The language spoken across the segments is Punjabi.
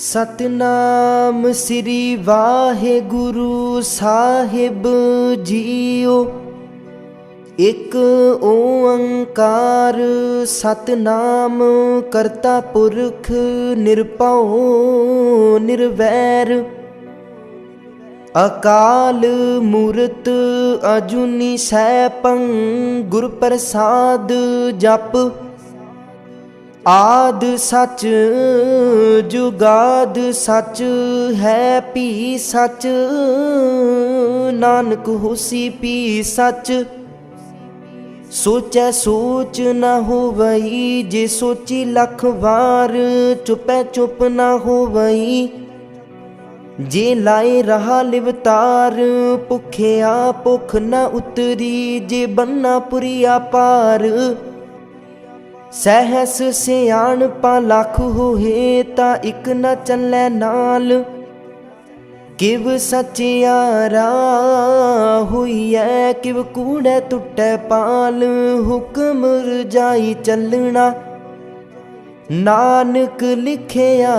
ਸਤਨਾਮ ਸ੍ਰੀ ਵਾਹਿਗੁਰੂ ਸਾਹਿਬ ਜੀਓ। ਇਕ ਓੰਕਾਰ ਸਤਨਾਮ ਕਰਤਾ ਪੁਰਖ ਨਿਰਭਉ ਨਿਰਵੈਰ। ਅਕਾਲ ਮੂਰਤ ਅਜੂਨੀ ਸੈਭੰ ਗੁਰ ਪ੍ਰਸਾਦ ਜਪ। ਆਦ ਸੱਚ, ਜੁਗਾਦ ਸੱਚ, ਹੈ ਪੀ ਸੱਚ, ਨਾਨਕ ਹੋਸੀ ਪੀ ਸੱਚ। ਸੋਚੈ ਸੋਚ ਨਾ ਹੋਵਈ, ਜੇ ਸੋਚੀ ਲੱਖ ਵਾਰ, ਚੁਪੈ ਚੁਪ ਨਾ ਹੋਵਈ। ਜੇ ਲਾਏ ਰਹਾ ਲਿਵਤਾਰ ਭੁਖਿਆ ਭੁਖ ਨਾ ਉਤਰੀ, ਜੇ ਬੰਨਾ ਪੁਰੀਆ ਪਾਰ। ਸਹਿਸ ਸਿਆਣਪਾਂ ਲੱਖ ਹੋਏ ਤਾਂ ਇੱਕ ਨਾ ਚੱਲੈ ਨਾਲ। ਕਿਵ ਸਚਿਆਰਾ ਹੋਈਐ, ਕਿਵ ਕੂੜੇ ਟੁੱਟੈ ਪਾਲ। ਹੁਕਮ ਰਜਾਈ ਚੱਲਣਾ, ਨਾਨਕ ਲਿਖਿਆ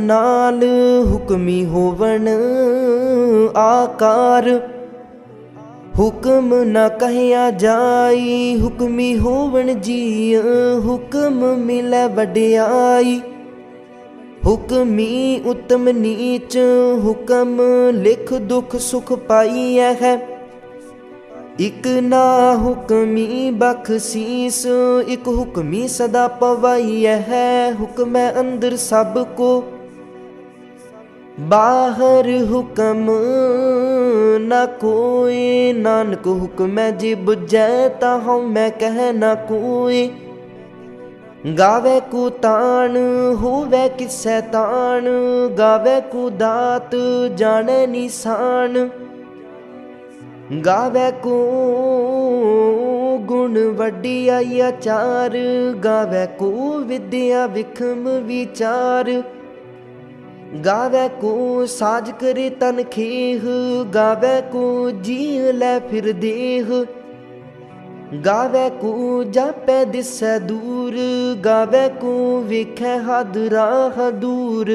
ਨਾਲ। ਹੁਕਮੀ ਹੋਵਣ ਆਕਾਰ ਹੁਕਮ ਨਾ ਕਹਿਆ ਜਾਈ, ਹੁਕਮੀ ਹੋਵਣ ਜੀ ਹੁਕਮ ਮਿਲੈ ਵਡਿਆਈ। ਹੁਕਮੀ ਉਤਮ ਨੀਚ, ਹੁਕਮ ਲਿਖ ਦੁਖ ਸੁਖ ਪਾਈ ਹੈ। ਇਕ ਨਾ ਹੁਕਮੀ ਬਖਸ਼ੀਸ ਇਕ ਹੁਕਮੀ ਸਦਾ ਪਵਾਈ ਹੈ। ਹੁਕਮੈ ਅੰਦਰ ਸਭ ਕੋ। ਬਾਹਰ ਹੁਕਮ ਨਾ ਕੋਈ, ਨਾਨਕ ਹੁਕਮੈ ਜੀ ਬੁਝੈ ਤਾਂ ਹਉ ਮੈਂ ਕਹਿ ਨਾ ਕੋਈ। ਗਾਵੇ ਕੋ ਤਾਣ, ਹੋਵੇ ਕਿਸੈ ਤਾਣ, ਗਾਵੇ ਕੋ ਦਾਤ, ਜਾਣੈ ਨਿਸ਼ਾਨ ਗਾਵੇ ਕੋ ਗੁਣ ਵੱਡਿਆਈ ਆਚਾਰ, ਗਾਵੇ ਕੋ ਵਿਦਿਆ ਵਿਖਮ ਵਿਚਾਰ। ਗਾਵੇ ਕੋ ਸਾਜ ਕਰੇ ਤਨ ਗਾਵੇ ਕੋ ਜੀ ਲੈ ਫਿਰ ਦੇਹ। ਗਾਵੇ ਕੋ ਜਾਪੈ ਦਿਸੈ ਦੂਰ, ਗਾਵੇ ਕੋ ਵੇਖੈ ਹਦ ਰਾਹ ਦੂਰ।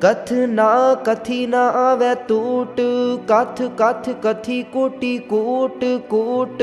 ਕਥ ਨਾ ਕਥੀ ਨਾ ਆਵੇ ਟੂਟ, ਕਥ ਕਥ ਕਥੀ ਕੋਟੀ ਕੋਟ ਕੋਟ।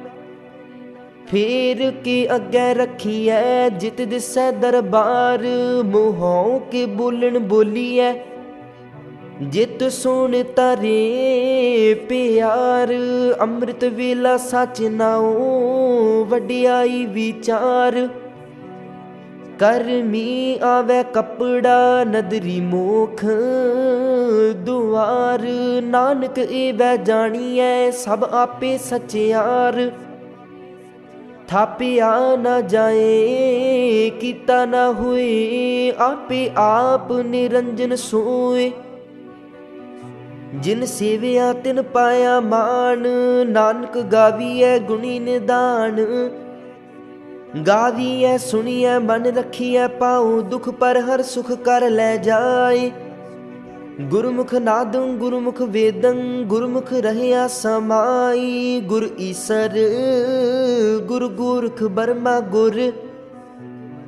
ਫੇਰ ਕੇ ਅੱਗੇ ਰੱਖੀਐ? ਜਿਤ ਦਿਸੈ ਦਰਬਾਰ, ਮੋਹੋਂ ਕੇ ਬੋਲਣ ਬੋਲੀਐ? ਜਿਤ ਸੁਣ ਤਰੇ ਪਿਆਰ, ਅੰਮ੍ਰਿਤ ਵੇਲਾ ਸਚ ਨਾਉ, ਵਡਿਆਈ ਵਿਚਾਰ। ਕਰਮੀ ਆਵੇ ਕਪੜਾ, ਨਦਰੀ ਮੋਖ ਦੁਆਰ। ਨਾਨਕ ਏ ਵੈ ਜਾਣੀਐ, ਸਭ ਆਪੇ ਸਚਿਆਰ। ਥਾਪਿਆ ਨਾ ਜਾਏ, ਕੀਤਾ ਨਾ ਹੋਏ, ਆਪੇ ਆਪ ਨਿਰੰਜਨ ਸੋਏ। ਜਿਨ ਸੇਵਿਆ ਤਿਨ ਪਾਇਆ ਮਾਨ ਨਾਨਕ ਗਾਵੀਐ ਗੁਣੀ ਨਿਦਾਨ। ਗਾਵੀਐ ਸੁਣੀਐ ਮਨ ਰਖੀਐ ਪਾਉ, ਦੁਖ ਪਰ ਹਰ ਸੁਖ ਕਰ ਲੈ ਜਾਏ। ਗੁਰਮੁਖ ਨਾਦੰ ਗੁਰਮੁਖ ਵੇਦੰ, ਗੁਰਮੁਖ ਰਹਿਆ ਸਮਾਈ। ਗੁਰ ਈਸਰ, ਗੁਰ ਗੁਰਖ ਬਰਮਾ ਗੁਰ।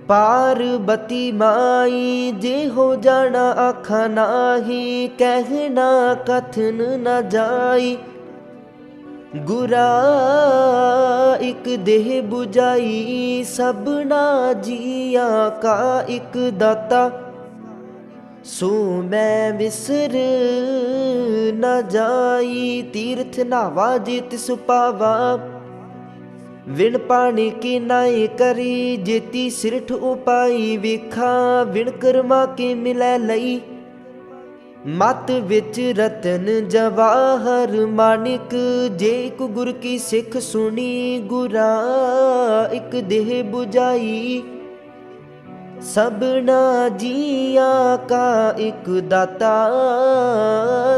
ਪਾਰਬਤੀ ਮਾਈ ਜੇ ਹੋ ਜਾਣਾ ਆਖਾ ਨਾਹੀ। ਕਹਿਣਾ ਕਥਨ ਨਾ ਜਾਈ। ਗੁਰਾ ਇਕ ਦੇਹ 부ਜਾਈ ਸਭਨਾ ਜੀਆਂ ਕਾ ਇਕ ਦਾਤਾ। ਸੋ ਮੈਂ ਵਿਸਰ ਨਾ ਜਾਈ, ਤੀਰਥ ਨਾਵਾ ਜਿਤ ਤਿਸ ਵਿਣ ਪਾਣੀ ਕੀ ਨਾਈ ਕਰੀ ਜੇਤੀ ਸਿਰਠ ਉਪਾਈ ਵੇਖਾ, ਵਿਣ ਕਰਮਾ ਕੀ ਮਿਲੈ ਲਈ। ਮਤ ਵਿੱਚ ਰਤਨ ਜਵਾਹਰ ਮਾਨਿਕ, ਜੇ ਇੱਕ ਗੁਰ ਕੀ ਸਿੱਖ ਸੁਣੀ, ਗੁਰਾ ਇੱਕ ਦੇਹ 부ਜਾਈ ਸਭਨਾ ਜੀਆਂ ਕਾ ਇੱਕ ਦਾਤਾ,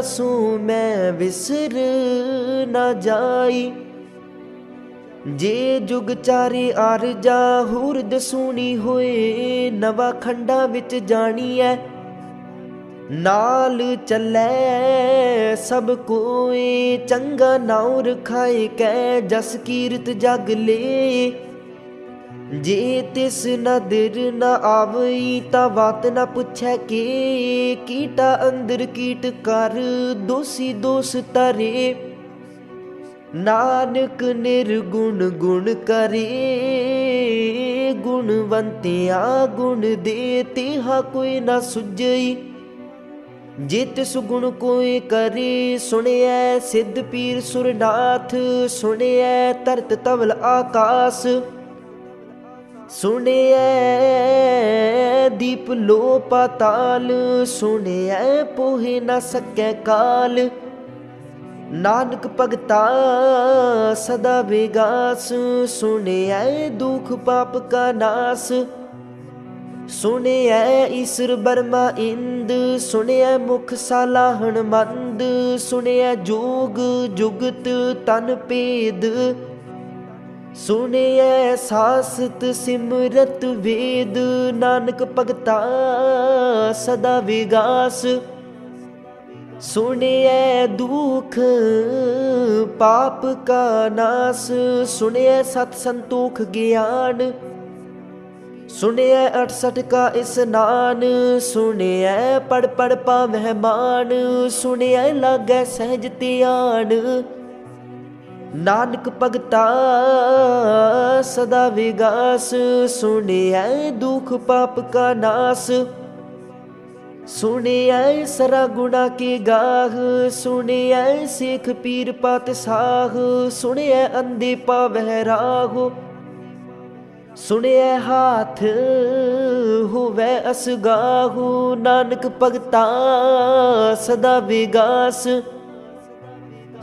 ਸੂ ਮੈਂ ਵਿਸਰ ਨਾ ਜਾਈ। ਜੇ ਜੁਗ ਚਾਰੇ ਆਰਜਾ ਹੁਰਦ ਸੁਣੀ ਹੋਏ, ਨਵਾ ਖੰਡਾ ਵਿੱਚ ਜਾਣੀ ਐ ਨਾਲ ਚੱਲੇ ਸਭ ਕੋਏ, ਚੰਗਾ ਨਾਉ ਰਖਾਏ ਕੈ ਜਸ ਕੀਰਤ ਜਗ ਲੇ। ਜੇ ਤਿਸ ਨਦਰ ਨਾ ਆਵਈ ਤਾਂ ਬਾਤ ਨਾ ਪੁੱਛੈ ਕੇ। ਕੀਟਾ ਅੰਦਰ ਕੀਟ ਕਰ, ਦੋਸੀ ਦੋਸ ਤਰੇ ਨਾਨਕ ਨਿਰਗੁਣ ਗੁਣ ਕਰੇ। ਗੁਣਵੰਤਿਆ ਗੁਣ ਦੇ ਤਿਹਾ ਕੋਈ ਨਾ ਸੁੱਜ ਜੇ ਤਿਸ ਗੁਣ ਕੋਈ ਕਰੇ, ਸੁਣਿਐ ਸਿੱਧ ਪੀਰ ਸੁਰਨਾਥ, ਸੁਣਿਐ ਤਰਤ ਤਵਲ ਆਕਾਸ। ਸੁਣਿਐ ਦੀਪ ਲੋ ਪਾਤਾਲ ਸੁਣਿਐ ਪੋਹੇ ਨਾ ਸਕੈ ਕਾਲ। ਨਾਨਕ ਭਗਤਾ ਸਦਾ ਵਿਗਾਸ, ਸੁਣਿਐ ਦੁਖ ਪਾਪ ਕਾ ਨਾਸ। ਸੁਣਿਐ ਈਸ਼ਰ ਬਰਮਾ ਇੰਦ, ਸੁਣਿਐ ਮੁਖ ਸਾਲਾਹਣ ਮੰਦ ਸੁਣਿਐ ਜੋਗ ਜੁਗਤ ਤਨ ਭੇਦ। ਸੁਣਿਐ ਸਾਸਤ ਸਿਮਰਤ ਵੇਦ, ਨਾਨਕ ਭਗਤਾ ਸਦਾ ਵਿਗਾਸ। ਸੁਣਿਐ ਦੁਖ ਪਾਪ ਕਾ ਨਾਸ, ਸੁਣਿਐ ਸਤ ਸੰਤੋਖ ਗਿਆਨ। ਸੁਣਿਐ 68 ਕਾ ਇਸਨਾਨ ਸੁਣਿਐ ਪੜ ਪੜ ਪਾਵਹਿ ਮਾਨ, ਸੁਣਿਐ ਲਾਗੈ ਸਹਿਜ ਧਿਆਨ। ਨਾਨਕ ਭਗਤਾ, ਸਦਾ ਵਿਗਾਸ, ਸੁਣਿਐ ਦੁਖ ਪਾਪ ਕਾ ਨਾਸ। ਸੁਣਿਐ ਸਰਾ ਗੁਣਾ ਕੀ ਗਾਹ, ਸੁਣਿਐ ਸਿੱਖ ਪੀਰ ਪਤ ਸਾਹ, ਸੁਣਿਐ ਅੰਦੇ ਪਾਵਹਿ ਰਾਹ। ਸੁਣਿਐ ਹਾਥ ਹੋਵੇ ਅਸਗਾਹੂ, ਨਾਨਕ ਭਗਤਾ, ਸਦਾ ਵਿਗਾਸ।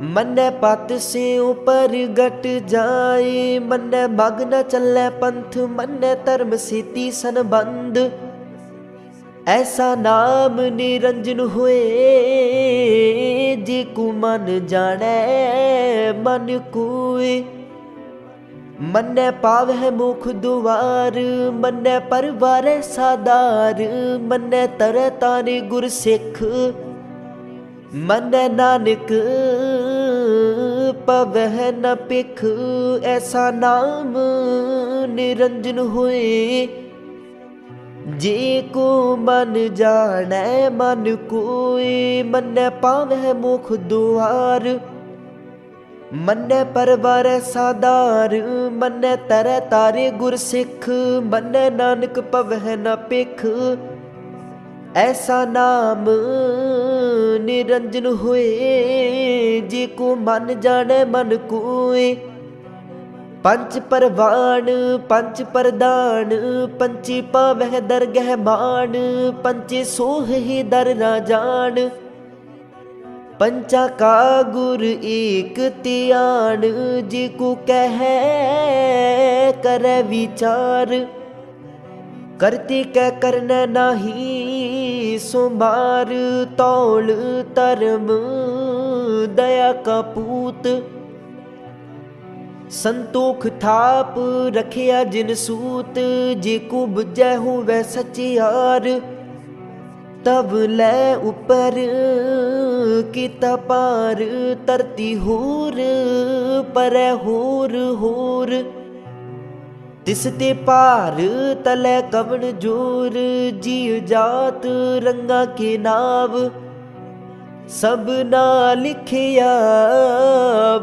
ਮੰਨੈ ਪਤ ਸੇ ਉਪਰ ਗਟ ਜਾਏ, ਮੰਨੈ ਮਗ ਨ ਚੱਲੈ ਪੰਥ, ਮੰਨੈ ਧਰਮ ਸੀਤੀ ਸੰਬੰਧ। ਐਸਾ ਨਾਮ ਨਿਰੰਜਨ ਹੋਏ, ਜੇ ਕੋ ਮਨ ਜਾਣੈ, ਮਨ ਕੋਏ। ਮੰਨੈ ਪਾਵਹਿ ਮੁਖ ਦੁਆਰ, ਮੰਨੈ ਪਰਵਾਰੈ ਸਾਦਾਰ, ਮੰਨੈ ਤਰੈ ਤਾਰੇ ਗੁਰ ਸਿੱਖ। ਮੰਨੈ ਨਾਨਕ ਪਵਹਿ ਨ ਪਿਖ ਐਸਾ ਨਾਮ ਨਿਰੰਜਨ ਹੋਏ। ਜੇ ਕੋ ਮਨ ਜਾਣੈ, ਮਨ ਕੋਏ, ਮੰਨੈ ਪਾਵਹਿ ਮੁਖ ਦੁਆਰ। ਮੰਨੈ ਪਰਵਾਰੈ ਸਾਦਾਰ ਮੰਨੈ ਤਰੈ ਤਾਰੇ ਗੁਰ ਸਿੱਖ ਮੰਨੈ ਨਾਨਕ ਪਵਹਿ ਨ ਪਿਖ ਐਸਾ ਨਾਮ ਨਿਰੰਜਨ ਹੋਏ ਜੇ ਕੋ ਮਨ ਜਾਣੈ ਮਨ ਕੋਏ ਪੰਜ ਪਰਵਾਨ ਪੰਜ ਪਰਦਾਨ ਪੰਚੀ ਪਾਵਹਿ ਦਰਗਹਿ ਮਾਨ ਪੰਚੇ ਸੋਹੇ ਦਰ ਨਾ ਜਾਣ ਪੰਚਾ ਕਾ ਗੁਰ ਏਕ ਧਿਆਨ ਜੇ ਕੋ ਕਹੈ ਕਰੈ ਵਿਚਾਰ ਕਰਤੀ ਕੈ ਕਰਨੈ ਨਾਹੀ ਸੋ ਮਾਰ ਤੌਲ ਧਰਮ, ਦਇਆ ਕਪੂਤ ਸੰਤੋਖ ਥਾਪ ਰਖਿਆ ਜਿਨ ਸੂਤ, ਜੇ ਕੋ ਬੁਝੈ ਹੋਵੇ ਸਚਿਆਰ। ਤਬ ਲੈ ਉਪਰ ਕੀਤਾ ਪਾਰ ਧਰਤੀ ਹੋਰ, ਪਰ ਹੋਰ ਹੋਰ। ਤਿਸ ਤੇ ਭਾਰ ਤਲੇ ਕਵਣ ਜੋਰ ਜੀਵ ਜਾਤ ਰੰਗਾ ਕੇ ਨਾਵ। ਸਭ ਨਾ ਲਿਖਿਆ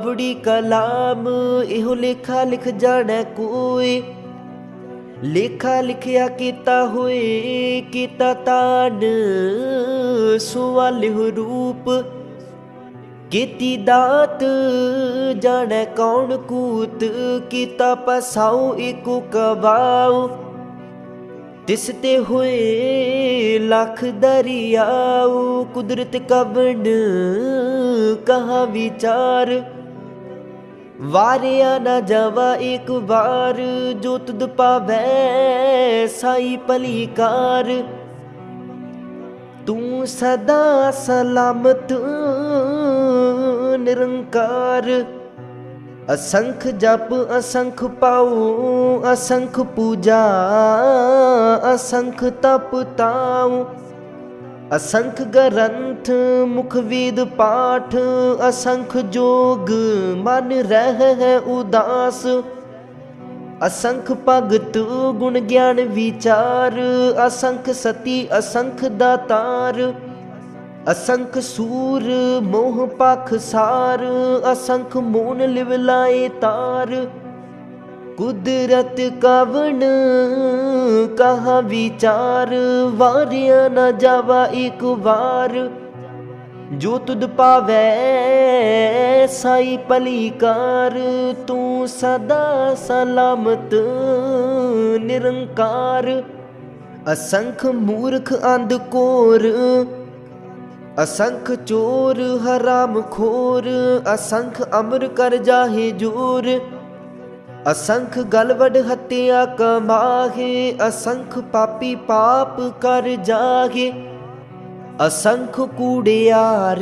ਬੁੜੀ ਕਲਾਮ, ਇਹੋ ਲੇਖਾ ਲਿਖ ਜਾਣੈ ਕੋਈ। ਲੇਖਾ ਲਿਖਿਆ ਕੀਤਾ ਹੋਏ, ਕੀਤਾ ਤਾਨ ਸੁਵਾਲਿਹੁ ਰੂਪ। ਕੀਤੀ ਦਾਤ, ਜਾਣੈ ਕੌਣ ਕੂਤ, ਕੀਤਾ ਪਸਾਉ ਏਕੋ ਕਬਾਉ ਤਿਸ ਤੇ ਹੋਏ ਲੱਖ ਦਰਿਆਉ, ਕੁਦਰਤ ਕਵਣ ਕਹਾ ਵਿਚਾਰ। ਵਾਰਿਆ ਨਾ ਜਾਵਾ ਇੱਕ ਵਾਰ, ਜੋ ਤੁਧ ਪਾਵੈ ਸਾਈ ਭਲੀਕਾਰ। ਤੂੰ ਸਦਾ ਸਲਾਮਤ ਨਿਰੰਕਾਰ। ਅਸੰਖ ਜਪ, ਅਸੰਖ ਪਾਉ, ਅਸੰਖ ਪੂਜਾ, ਅਸੰਖ ਤਪ ਤਾਉ। ਅਸੰਖ ਗ੍ਰੰਥ, ਮੁਖ ਵੇਦ ਪਾਠ, ਅਸੰਖ ਜੋਗ, ਮਨ ਰਹਿ ਹੈ ਉਦਾਸ। ਅਸੰਖ ਭਗਤ, ਗੁਣ ਗਿਆਨ ਵਿਚਾਰ, ਅਸੰਖ ਸਤੀ, ਅਸੰਖ ਦਾਤਾਰ। ਅਸੰਖ ਸੂਰ, ਮੋਹ ਪਖ ਸਾਰ, ਅਸੰਖ ਮੋਨ ਲਿਵ ਲਾਏ ਤਾਰ। ਕੁਦਰਤ ਕਵਣ, ਕਹਾ ਵਿਚਾਰ, ਵਾਰਿਆ ਨਾ ਜਾਵਾ ਇੱਕ ਵਾਰ। ਜੋ ਤੁਧ ਪਾਵੈ, ਸਾਈ ਭਲੀਕਾਰ ਤੂੰ ਸਦਾ ਸਲਾਮਤ, ਨਿਰੰਕਾਰ। ਅਸੰਖ ਮੂਰਖ ਅੰਧ ਕੋਰ ਅਸੰਖ ਚੋਰ, ਹਰਾਮ ਖੋਰ, ਅਸੰਖ ਅਮਰ ਕਰ ਜਾਹੇ ਜੋਰ। ਅਸੰਖ ਗਲਵੜ ਹੱਤਿਆ ਕਮਾਹੇ, ਅਸੰਖ ਪਾਪੀ ਪਾਪ ਕਰ ਜਾਗੇ ਅਸੰਖ ਕੂੜਿਆਰ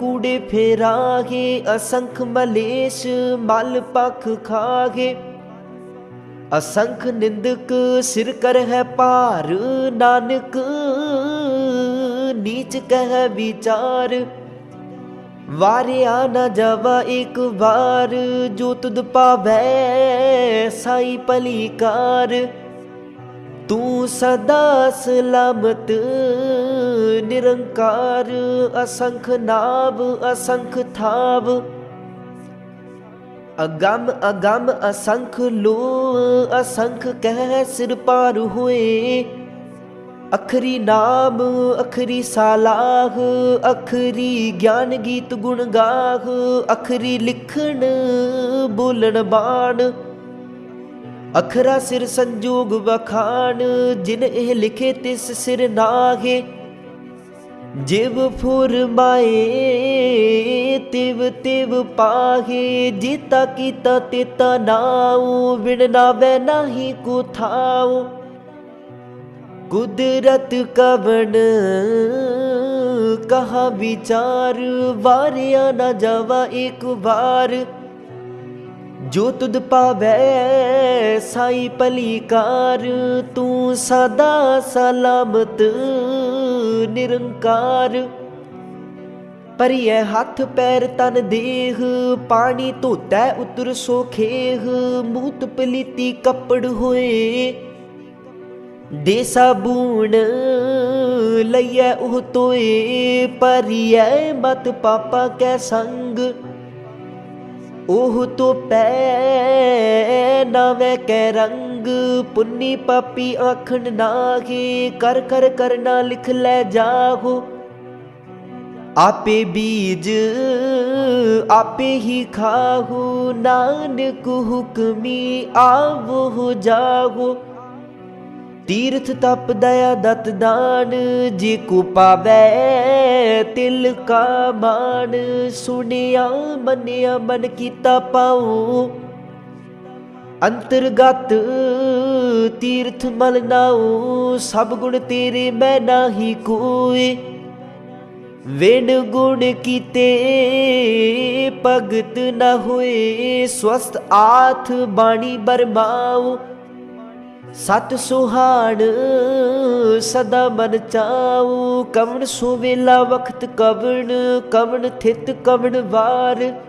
ਕੂੜੇ ਫੇਰਾਗੇ ਅਸੰਖ ਮਲੇਸ਼ ਮਲ ਪਖ ਖਾਗੇ ਅਸੰਖ ਨਿੰਦਕ ਸਿਰ ਕਰ ਹੈ ਭਾਰ, ਨਾਨਕ ਨੀਚ ਕਹਿ ਵਿਚਾਰ। ਵਾਰਿਆ ਨਾ ਜਾਵਾ ਇੱਕ ਵਾਰ, ਜੋ ਤੁਧ ਪਾਵੈ ਸਾਈ ਭਲੀਕਾਰ। ਤੂੰ ਸਦਾ ਸਲਾਮਤ, ਨਿਰੰਕਾਰ, ਅਸੰਖ ਨਾਭ ਅਸੰਖ ਥਾਵ। ਅਗੰਮ ਅਗੰਮ ਅਸੰਖ ਲੋ, ਅਸੰਖ ਕਹਿ ਸਿਰ ਪਾਰ ਹੋਏ। ਅਖਰੀ ਨਾਮ, ਅਖਰੀ ਸਾਲਾਹ, ਅਖਰੀ ਗਿਆਨ ਗੀਤ ਗੁਣ ਗਾਹ, ਅਖਰੀ ਲਿਖਣ, ਬੋਲਣ ਬਾਣ। ਅਖਰਾ ਸਿਰ ਸੰਜੋਗ ਵਖਾਣ, ਜਿਨ ਇਹ ਲਿਖੇ ਤਿਸ ਸਿਰ ਨਾਗੇ ਜਿਵ ਫੁਰਮਾਏ ਤਿਵ ਤਿਵ ਪਾਹੇ, ਜੀਤਾ ਕੀਤਾ ਤੇਤਾ ਨਾਉ ਵਿਣ ਨਾਵੇ ਨਾਹੀ ਕੋ ਥਾਉ। ਕੁਦਰਤ ਕਵਣ, ਕਹਾ ਵਿਚਾਰ ਵਾਰਿਆ ਨਾ ਜਾਵਾ ਇੱਕ ਵਾਰ। ਜੋ ਤੁਧ ਪਾਵੈ ਸਾਈ ਭਲੀਕਾਰ ਤੂੰ ਸਦਾ ਸਲਾਮਤ, ਨਿਰੰਕਾਰ। ਪਰਿਐ ਹੱਥ ਪੈਰ ਤਨ ਦੇਹ, ਪਾਣੀ ਧੋਤੈ ਉਤਰ ਸੋਖੇਹ, ਮੂਤ ਪਲੀਤੀ ਕੱਪੜ ਹੋਏ। ਦੇ ਸਾਬੂਣ ਲਈਐ ਉਹ ਤੋਏ ਪਰਿਐ ਮਤ ਪਾਪਾ ਕੈ ਸੰਗ। ਉਹ ਤੋ ਪੈ ਨਵੇਂ ਕੈ ਰੰਗ, ਪੁੰਨੀ ਪਾਪੀ ਆਖਣ ਨਾਹੀ, ਕਰ ਕਰ ਕਰਨਾ ਲਿਖ ਲੈ ਜਾਹੋ। ਆਪੇ ਬੀਜ ਆਪੇ ਹੀ ਖਾਹੂ, ਨਾਨਕ ਹੁਕਮੀ ਆਵੋ ਜਾਹੋ। ਤੀਰਥ ਤਪ ਦਇਆ ਦਤ ਦਾਨ, ਜੇ ਕੋ ਪਾਵੈ ਤਿਲ ਕਾ ਮਾਨ। ਸੁਣਿਆ, ਮੰਨਿਆ, ਮਨ ਕੀਤਾ ਪਾਉ। ਅੰਤਰਗਤ ਤੀਰਥ ਮਲ ਨਾਉ, ਸਭ ਗੁਣ ਤੇਰੇ ਮੈਂ ਨਾਹੀ ਕੋਏ ਵਿਣ ਗੁਣ ਕੀਤੇ ਭਗਤ ਨਾ ਹੋਏ ਸਵਸਤ ਆਥ ਬਾਣੀ ਬਰਮਾਉ। ਸਤ ਸੁਹਾਣ, ਸਦਾ ਮਨ ਚਾਉ, ਕਵਣ ਸੋ ਵੇਲਾ ਵਖਤ ਕਵਣ ਕਵਣ ਥਿਤ ਕਵਣ ਵਾਰ।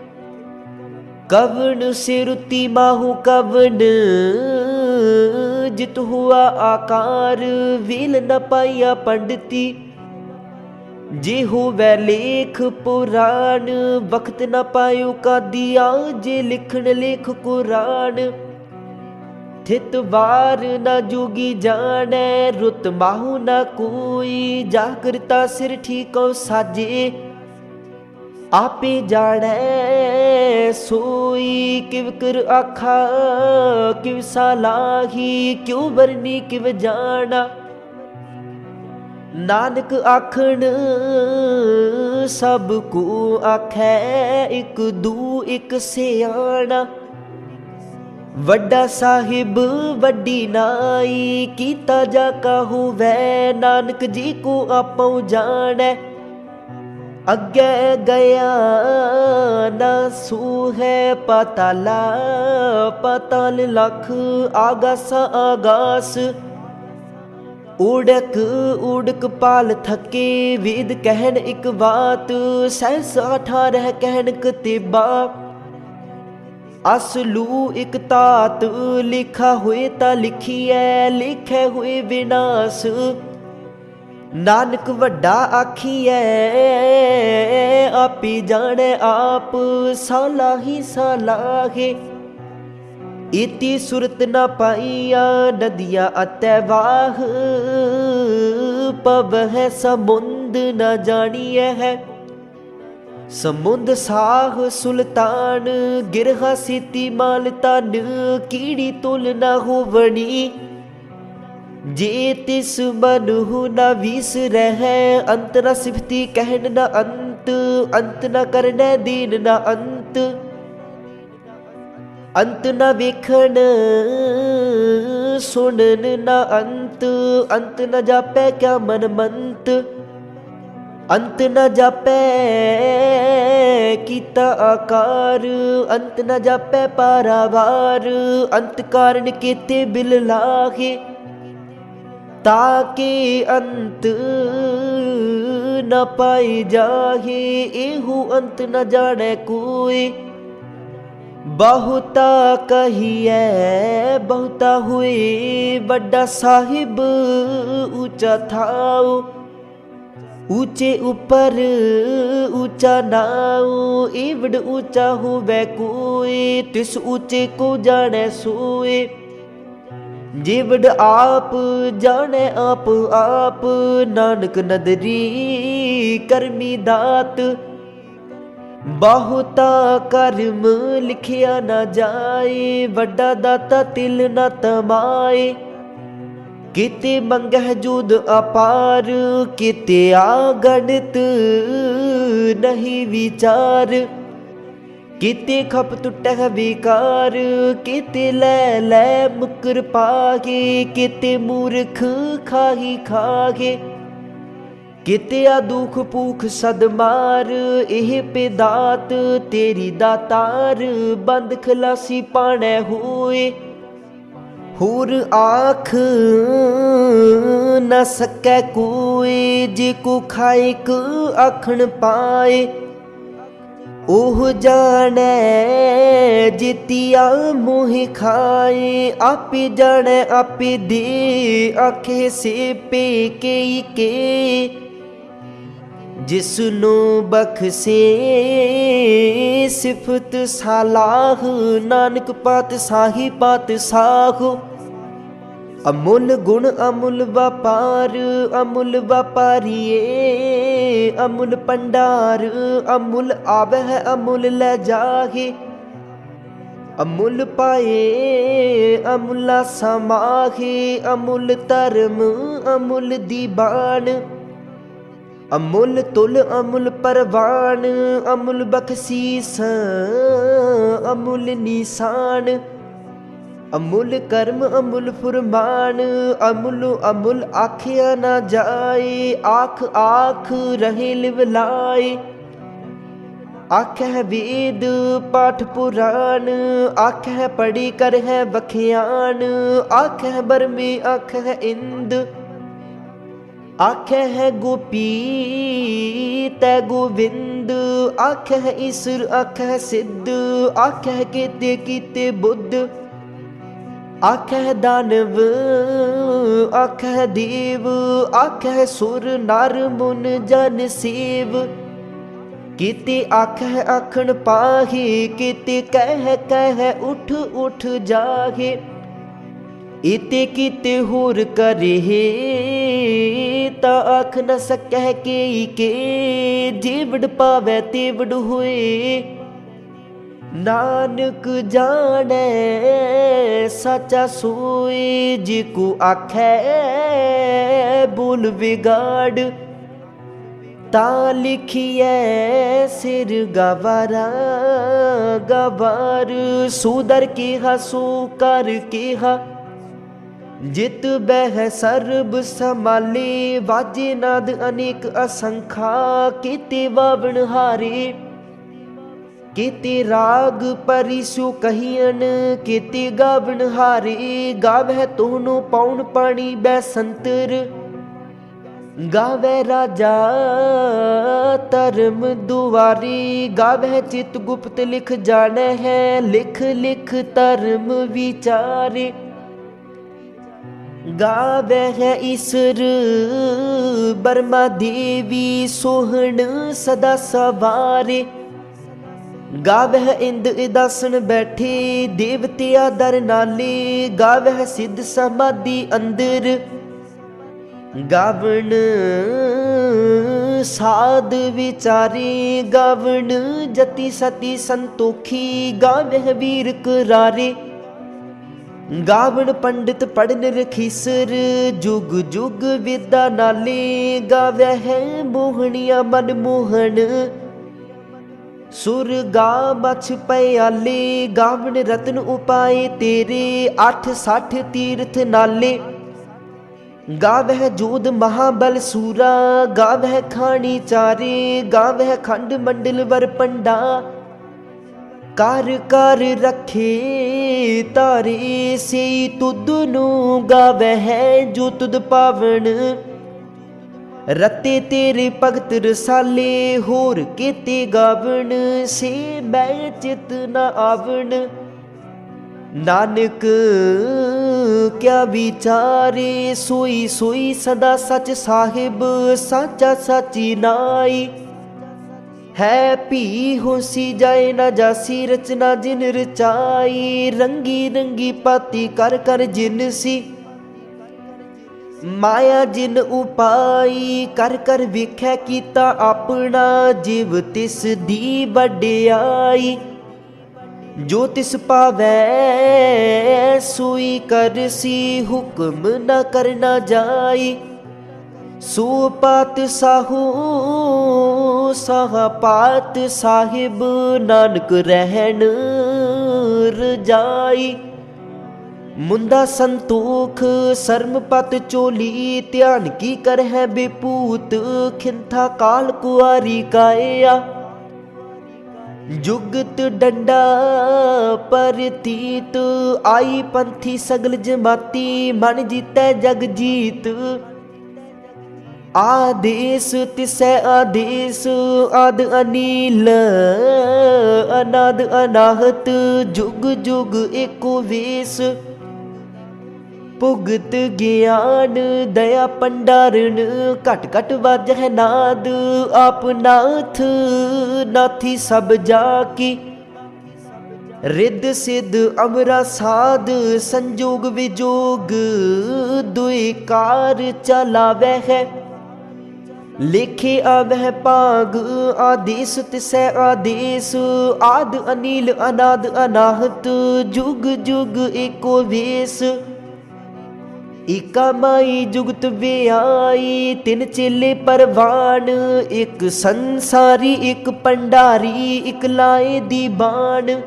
ਕਵਣ ਸਿਰੁਤੀ ਮਾਹੂ ਕਵਣ, ਜਿਤ ਹੁਆ ਆਕਾਰ, ਵੇਲ ਨ ਪਾਈਆ ਪੰਡਤੀ। ਜੇ ਹੋਵੇ ਲੇਖ ਪੁਰਾਣ ਵਕਤ ਨ ਪਾਇਓ ਕਾਦੀਆ, ਜੇ ਲਿਖਣ ਲੇਖ ਕੁਰਾਨ। ਥਿਤ ਵਾਰ ਨਾ ਜੁਗੀ ਜਾਣੈ, ਰੁਤ ਮਾਹੂ ਨਾ ਕੋਈ। ਜਾਗਰਤਾ ਸਿਰ ਠੀਕੋ ਸਾਜੇ, ਆਪੇ ਜਾਣੈ ਸੋਈ। ਕਿਵ ਕਰ ਆਖਾ, ਕਿਵ ਸਾਲਾਹੀ ਕਿਉ ਵਰਨੀ ਕਿਵ ਜਾਣਾ। ਨਾਨਕ ਆਖਣ, ਸਭ ਕੋ ਆਖੈ, ਇਕ ਦੂ ਇਕ ਸਿਆਣਾ। ਵੱਡਾ ਸਾਹਿਬ, ਵੱਡੀ ਨਾਈ, ਕੀਤਾ ਜਾ ਕਹੂ ਵੈ, ਨਾਨਕ ਜੀ ਕੋ ਆਪਉ ਜਾਣੈ। ਅੱਗੇ ਗਿਆ ਨਾ ਸੂ ਹੈ ਪਤਾਲਾ ਪਤਾਲ ਲਖ, ਆਗਾਸ ਆਗਾਸ। ਊੜਕ ਊੜਕ ਪਾਲ ਥਕੇ, ਵੇਦ ਕਹਿਣ ਇੱਕ ਬਾਤ ਸਹਿਸ ਅਠਾਰਹ ਕਹਿਣ ਕਤਿਬਾ। ਅਸਲੂ ਇੱਕ ਤਾਤ ਲਿਖਾ ਹੋਏ ਤਾਂ ਲਿਖੀਐ, ਲਿਖੇ ਹੋਏ ਵਿਨਾਸ਼। ਨਾਨਕ ਵੱਡਾ ਆਖੀਐ, ਆਪੀ ਜਾਣੇ ਆਪ ਸਾਲਾਹੀ ਸਾਲਾਹੇ ਇਤੀ ਸੁਰਤ ਨਾ ਪਾਈਆ, ਨਦੀਆਂ ਅਤੈ ਵਾਹ। ਪਵ ਹੈ ਸਮੁੰਦ ਨਾ ਜਾਣੀਐ ਹੈ। ਸਮੁੰਦ ਸਾਹ ਸੁਲਤਾਨ, ਗਿਰਹਾ ਸੀਤੀ ਮਾਲ ਤਨ ਕੀੜੀ ਤੁਲ ਨ ਹੋਵਣੀ। ਜੇ ਤਿਸ ਮਨੁ ਨ ਵਿਸ ਰਹਿ, ਅੰਤ ਨਾ ਸਿਫਤੀ ਕਹਿਣ ਨਾ ਅੰਤ ਅੰਤ ਨਾ ਕਰਨੈ ਦੀਨ ਨ ਅੰਤ। ਅੰਤ ਨਾ ਵੇਖਣ, ਸੁਣਨ ਨਾ ਅੰਤ ਅੰਤ ਨਾ ਜਾਪੈ ਕਿਆ ਮਨ ਮੰਤ। ਅੰਤ ਨ ਜਾਪੈ ਕੀਤਾ ਆਕਾਰ, ਅੰਤ ਨ ਜਾਪੈ ਪਾਰਾਵਾਰ, ਅੰਤ ਕਾਰਨ ਕੀਤੇ ਬਿਲ ਤਾਂ ਤਾਕੇ ਅੰਤ ਨ ਪਾਈ ਜਾਹੇ, ਇਹੋ ਅੰਤ ਨ ਜਾਣੈ ਕੋਈ। ਬਹੁਤਾ ਕਹੀਐ, ਬਹੁਤਾ ਹੋਏ, ਵੱਡਾ ਸਾਹਿਬ ਉੱਚਾ ਥਾਉ। ਉੱਚੇ ਉੱਪਰ ਉੱਚਾ ਨਾਉ, ਈਵੜ ਉੱਚਾ ਹੋਵੇ ਕੋਈ, ਤਿਸ ਉੱਚੇ ਕੋ ਜਾਣੈ ਸੋਏ। ਜੀਵੜ ਆਪ ਜਾਣੈ ਆਪ ਆਪ, ਨਾਨਕ ਨਦਰੀ ਕਰਮੀ ਦਾਤ। ਬਹੁਤਾ ਕਰਮ ਲਿਖਿਆ ਨਾ ਜਾਏ, ਵੱਡਾ ਦਾਤਾ ਤਿਲ ਨਾ ਤਮਾਏ। ਕਿਤੇ ਮੰਗਹਿ ਜੁਦ ਅਪਾਰ, ਕਿਤੇ ਆ ਗਣਿਤ ਨਹੀਂ ਵਿਚਾਰ। ਕਿਤੇ ਖਪ ਟੁੱਟਹਿ ਵਿਕਾਰ, ਕਿਤੇ ਲੈ ਲੈ ਮੁਕਰ ਪਾਗੇ, ਕਿਤੇ ਮੂਰਖ ਖਾਹੀ ਖਾਗੇ। ਕਿਤੇ ਆ ਦੁਖ ਭੂਖ ਸਦਮਾਰ ਇਹ ਪੇਦਾਤ ਤੇਰੀ ਦਾਤਾਰ, ਬੰਦ ਖਲਾਸੀ ਪਾਣੈ ਹੋਏ। ਹੋਰ ਆਖ ਨ ਸਕੈ ਕੋਈ, ਜੇ ਕੋ ਖਾਇਕ ਆਖਣ ਪਾਏ। ਉਹ ਜਾਣੈ ਜਿਤਿਆ ਮੋਹ ਖਾਏ। ਆਪੇ ਜਾਣੈ, ਆਪੇ ਦੇ ਆਖੇ ਸੇ ਪੇ ਕੇ ਕੇ ਜਿਸ ਨੂੰ ਬਖਸ਼ੇ ਸਿਫਤ ਸਾਲਾਹ, ਨਾਨਕ ਪਾਤ ਸਾਹੀ ਪਾਤ ਸਾਹੋ ਅਮੁੱਲ ਗੁਣ ਅਮੁੱਲ ਵਪਾਰ, ਅਮੁੱਲ ਵਪਾਰੀਏ, ਅਮੁੱਲ ਪੰਡਾਰ ਅਮੁੱਲ ਆਵਹਿ, ਅਮੁੱਲ ਲੈ ਜਾਹੇ। ਅਮੁੱਲ ਪਾਏ, ਅਮੁੱਲਾ ਸਮਾਹੇ ਅਮੁੱਲ ਧਰਮ, ਅਮੁੱਲ ਦੀਬਾਨ ਅਮੁੱਲ ਤੁਲ, ਅਮੁੱਲ ਪਰਵਾਨ ਅਮੁੱਲ ਬਖਸ਼ੀਸ, ਅਮੁੱਲ ਨਿਸ਼ਾਨ। ਅਮੁੱਲ ਕਰਮ, ਅਮੁੱਲ ਫੁਰਮਾਨ, ਅਮੁੱਲ ਅਮੁੱਲ ਆਖਿਆ ਨਾ ਜਾਏ, ਆਖ ਆਖ ਰਹੇ ਲਿਵ ਲਾਏ। ਆਖੈ ਵੇਦ ਪਾਠ ਪੁਰਾਣ ਆਖੈ ਪੜੀ ਕਰ ਹੈ ਬਖਿਆਨ ਆਖੈ ਬਰਮੀ ਆਖੈ ਇੰਦ। ਆਖੈ ਹੈ ਗੋਪੀ ਤੈ ਗੋਵਿੰਦ ਆਖੈ ਹੈ ਈਸਰ ਆਖੈ ਸਿੱਧ ਆਖੈ ਹੈ ਕੀਤੇ ਕੀਤੇ ਬੁੱਧ। ਆਖੈ ਦਾਨਵ ਆਖੈ ਦੇਵ ਆਖੈ ਸੁਰ ਨਰ ਮੁਨ ਜਨ ਸੇਵ। ਕੀਤੇ ਆਖੈ ਆਖਣ ਪਾਹੀ, ਕੀਤੇ ਕਹਿ ਕਹਿ ਉਠ ਉਠ ਜਾਗੇ ਇਤੇ ਕੀਤੇ ਹੋਰ ਕਰੇ ਤਾਂ ਆਖ ਨ ਸਕੈ ਕੇ ਕੇ। ਜੀਵੜ ਪਾਵੈ ਤੇ ਹੋਏ ਨਾਨਕ ਜਾਣੈ, ਸਚਾ ਸੂਈ ਜੀ ਕੋ ਆਖੈ, ਬੋਲ ਵਿਗਾੜ। ਤਾ ਲਿਖੀਐ, ਸਿਰ ਗਵਾਰਾ, ਗਵਾਰ, ਸੁਦਰ ਕੀ ਹਸੂ ਕਰ ਕੀ ਹਾ ਜਿਤ ਬਹਿ ਸਰਬ ਸਮਾਲੇ ਵਾਜੇ ਨਾਦ ਅਨੇਕ ਅਸੰਖਾ, ਕੀਤੀ ਵਾਵਣ ਹਾਰੇ। ਕੀਤੇ ਰਾਗ ਪਰਿਸੂ ਕਹੀਨ ਕੀਤੇ ਗਾਵਣ ਹਾਰੇ, ਗਾਵਹਿ ਤੋਨੂੰ ਪੌਣ ਪਾਣੀ ਬੈ ਸੰਤਰ। ਗਾਵੇ ਰਾਜਾ ਧਰਮ ਦੁਆਰੀ ਗਾਵੇ ਚਿਤ ਗੁਪਤ ਲਿਖ ਜਾਣੈ ਹੈ, ਲਿਖ ਲਿਖ ਧਰਮ ਵਿਚਾਰੇ। ਗਾਵੇ ਹੈ ਈਸਰ ਬਰਮਾ ਦੇਵੀ ਸੋਹਣ ਸਦਾ ਸਵਾਰੇ। ਗਾਵੇ ਇੰਦ ਇਦਾਸਨ ਬੈਠੀ, ਦੇਵਤਿਆ ਦਰ ਨਾਲੀ ਗਾਵੇ ਸਿੱਧ ਸਮਾਧੀ ਅੰਦਰ। ਗਾਵਣ ਸਾਧ ਵਿਚਾਰੀ, ਗਾਵਣ ਜਤੀ ਸਤੀ ਸੰਤੋਖੀ, ਗਾਵਹਿ ਵੀਰ ਕਰਾਰੇ। ਗਾਵਣ ਪੰਡਿਤ ਪੜਨ ਰਖੀਸਰ, ਜੁਗ ਜੁਗ ਵਿਦਾ ਨਾਲੇ, ਗਾਵਹਿ ਮੋਹਣੀਆਂ ਮਨ ਮੋਹਣ ਸੁਰ ਗਾ ਪਿਆਲੇ, ਗਾਵਣ ਰਤਨ ਉਪਾਏ ਤੇਰੇ 8 60 ਤੀਰਥ ਨਾਲੇ। ਗਾਵਹਿ ਜੋਧ ਮਹਾਬਲ ਸੂਰਾ, ਗਾਵਹਿ ਖਾਣੀ ਚਾਰੇ, ਗਾਵਹਿ ਖੰਡ ਮੰਡਲ ਵਰ ਪੰਡਾ। ਕਰ ਕਰ ਰਖੇ ਤਾਰੇ ਸੇ ਤੁਧ ਨੂੰ ਗਾਵਹਿ ਜੋ ਤੁਧ ਪਾਵਣ। ਰਤੇ ਤੇਰੇ ਭਗਤ ਰਸਾਲੇ, ਹੋਰ ਕੀਤੇ ਗਾਵਣ, ਸੇ ਮੈਂ ਚਿਤ ਨ ਆਵਣ। ਨਾਨਕ, ਕਿਆ ਵਿਚਾਰੇ, ਸੋਈ ਸੋਈ ਸਦਾ ਸਚ ਸਾਹਿਬ, ਸਾਚਾ ਸਾਚੀ ਨਾਈ। ਹੈ ਭੀ ਹੋਸੀ ਜਾਏ ਨਾ ਜਾਸੀ, ਰਚਨਾ ਜਿਨ ਰਚਾਈ, ਰੰਗੀ ਰੰਗੀ ਪਾਤੀ ਕਰ ਕਰ ਜਿਨ ਸੀ। ਮਾਇਆ ਜਿਨ ਉਪਾਈ ਕਰ ਕਰ ਵਿਖੈ ਕੀਤਾ ਆਪਣਾ ਜਿਵ, ਤਿਸ ਦੀ ਵਡਿਆਈ। ਜੋ ਤਿਸ ਪਾਵੈ, ਸੋਈ ਕਰਸੀ ਹੁਕਮ ਨਾ ਕਰਨਾ ਜਾਈ। ਸੋ ਪਾਤ ਸਾਹੂ, ਸਾਹ ਪਾਤ ਸਾਹਿਬ, ਨਾਨਕ ਰਹਿਣ ਰਜਾਈ। ਮੁੰਦਾ ਸੰਤੋਖ, ਸਰਮ ਪਤ ਚੋਲੀ, ਧਿਆਨ ਕੀ ਕਰ ਹੈ ਬੇਪੂਤ, ਖਿੰਥਾ ਕਾਲ ਕੁਆਰੀ ਕਾਇਆ। ਜੁਗਤ ਡੰਡਾ ਪਰਤੀਤ, ਆਈ ਪੰਥੀ ਸਗਲ ਜਮਾਤੀ, ਮਨ ਜੀਤੈ ਜਗ ਜੀਤ। ਆਦੇਸ ਤਿਸੈ ਆਦੇਸ ਆਦ ਅਨੀਲ, ਅਨਾਦ ਅਨਾਹਤ, ਜੁਗ ਜੁਗ ਏਕੋ ਵੇਸ। ਭੁਗਤ ਗਿਆਨ, ਦਇਆ ਪੰਡਾਰਨ ਘਟ ਘਟ ਵਾਜਹਿ ਨਾਦ। ਆਪ ਨਾਥ, ਨਾਥੀ ਸਭ ਜਾ ਕੀ। ਰਿੱਧ ਸਿੱਧ ਅਮਰਾ ਸਾਧ, ਸੰਜੋਗ ਵਿਜੋਗ, ਦੁਇ ਕਾਰ ਚਲਾਵੈ ਹੈ। ਲਿਖੇ ਆਵਹਿ ਭਾਗ ਆਦੇਸ ਤਿਸੈ ਆਦੇਸ, ਆਦ ਅਨੀਲ ਅਨਾਦ ਅਨਾਹਤ, ਜੁਗ ਜੁਗ ਏਕੋ ਵੇਸ। ਇਕਾ ਮਾਈ ਜੁਗਤ ਵਿਆਈ, ਤਿੰਨ ਚੇਲੇ ਪਰਵਾਨ, ਇੱਕ ਸੰਸਾਰੀ, ਇੱਕ ਪੰਡਾਰੀ, ਇੱਕ ਲਾਏ ਦੀ ਬਾਣ।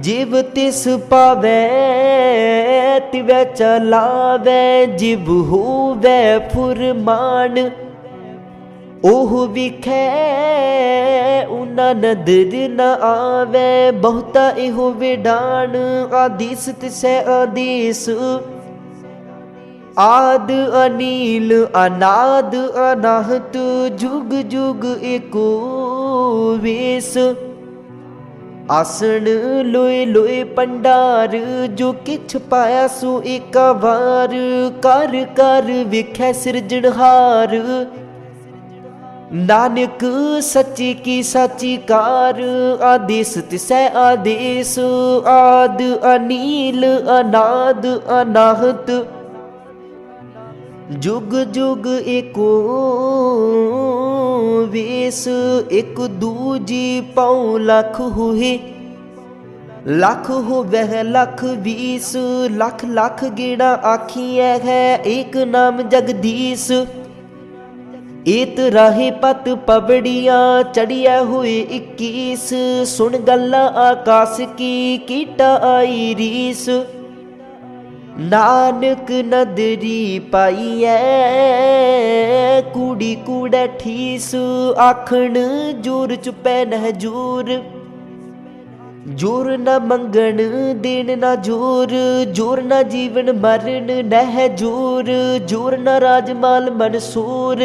ਜਿਵ ਤਿਸ ਪਾਵੈ, ਤਿਵੈ ਚਲਾਵੈ, ਜਿਵ ਹੋਵੇ ਫੁਰਮਾਨ। ਉਹ ਵਿਖੇ ਉਨਾ ਨਦਰ ਨ ਆਵੇ, ਬਹੁਤਾ ਇਹੋ ਵਿਡਾਣ ਆਦਿਸ਼ ਤਿਸੈ ਆਦੇਸ। ਆਦ ਅਨੀਲ, ਅਨਾਦ ਅਨਾਹਤ, ਜੁਗ ਜੁਗ ਏਕੋ ਵੇਸ। ਆਸਣ ਲੋਏ ਲੋਏ ਪੰਡਾਰ, ਜੋ ਕਿਛ ਪਾਇਆ ਸੋ ਇੱਕ ਵਾਰ। ਕਰ ਕਰ ਵਿਖੈ ਸਿਰਜਣਹਾਰ ਨਾਨਕ ਸੱਚੀ ਕੀ ਸਾਚੀ ਕਾਰ, ਆਦੇਸ ਤਿਸੈ ਆਦੇਸ। ਆਦ ਅਨੀਲ, ਅਨਾਦ ਅਨਾਹਤ ਜੁਗ ਜੁਗ ਏਕੋ ਵੇਸ, ਇੱਕ ਦੂਜੀ ਪਉ ਲੱਖ ਹੋਏ। ਲੱਖ ਹੋਵੇ ਲੱਖ ਵੀਸ, ਲੱਖ ਲੱਖ ਗੇੜਾ ਆਖੀਐ ਹੈ, ਏਕ ਨਾਮ ਜਗਦੀਸ਼। ਏਤ ਰਾਹੇ ਪਤ ਪਵੜੀਆਂ ਚੜਿਆ ਹੋਏ 21 ਸੁਣ ਗੱਲਾਂ ਆਕਾਸ ਕੀ, ਕੀਟਾ ਆਈ ਰੀਸ। ਨਾਨਕ ਨਦਰੀ ਪਾਈਐ, ਕੁੜੀ ਕੂੜਾ ਠੀਸ ਆਖਣ, ਜੋਰ ਚੁਪੈ ਨਹਿ ਜੋਰ। ਜੋਰ ਨਾ ਮੰਗਣ ਦੇਣ ਨਾ ਜੋਰ ਜੋਰ ਨਾ ਜੀਵਨ ਮਰਨ, ਨਹਿ ਜੋਰ ਜੋਰ ਨਾ ਰਾਜਮਾਲ ਮਨਸੂਰ।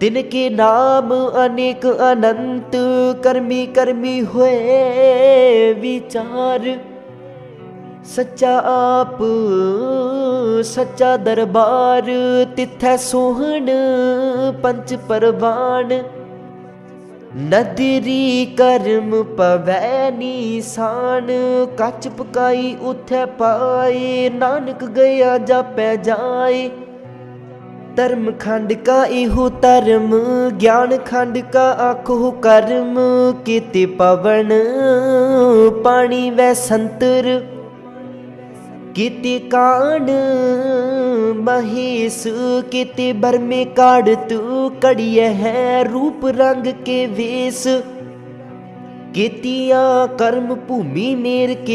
ਤਿਨ ਕੇ ਨਾਮ ਅਨੇਕ ਅਨੰਤ, ਕਰਮੀ ਕਰਮੀ ਹੋਏ ਵਿਚਾਰ। ਸੱਚਾ ਆਪ, ਸੱਚਾ ਦਰਬਾਰ, ਤਿਥੈ ਸੋਹਣ, ਪੰਚ ਪਰਵਾਨ। ਨਦਰੀ ਕਰਮ ਪਵੈ ਨੀਸਾਨ, ਕੱਚ ਪਕਾਈ ਉਥੈ ਪਾਏ, ਨਾਨਕ ਗਿਆ ਜਾਪੈ ਜਾਏ। ਧਰਮ ਖੰਡ ਕਾ ਇਹੋ ਧਰਮ, ਗਿਆਨ ਖੰਡ ਕਾ ਆਖੋ ਕਰਮ, ਕੀਤੇ ਪਵਨ ਪਾਣੀ ਵੈ ਸੰਤਰ, ਕੀਤੇ ਕਾਣ ਮਹੇਸ ਕੀਤੇ ਬਰਮੇ ਕਾੜ ਤੂ ਕੜੀਏ ਹੈ ਰੂਪ ਰੰਗ ਕੇ ਵੇਸ, ਕੀਤੀਆਂ ਕਰਮ ਭੂਮੀ ਮੇਰ ਕੇ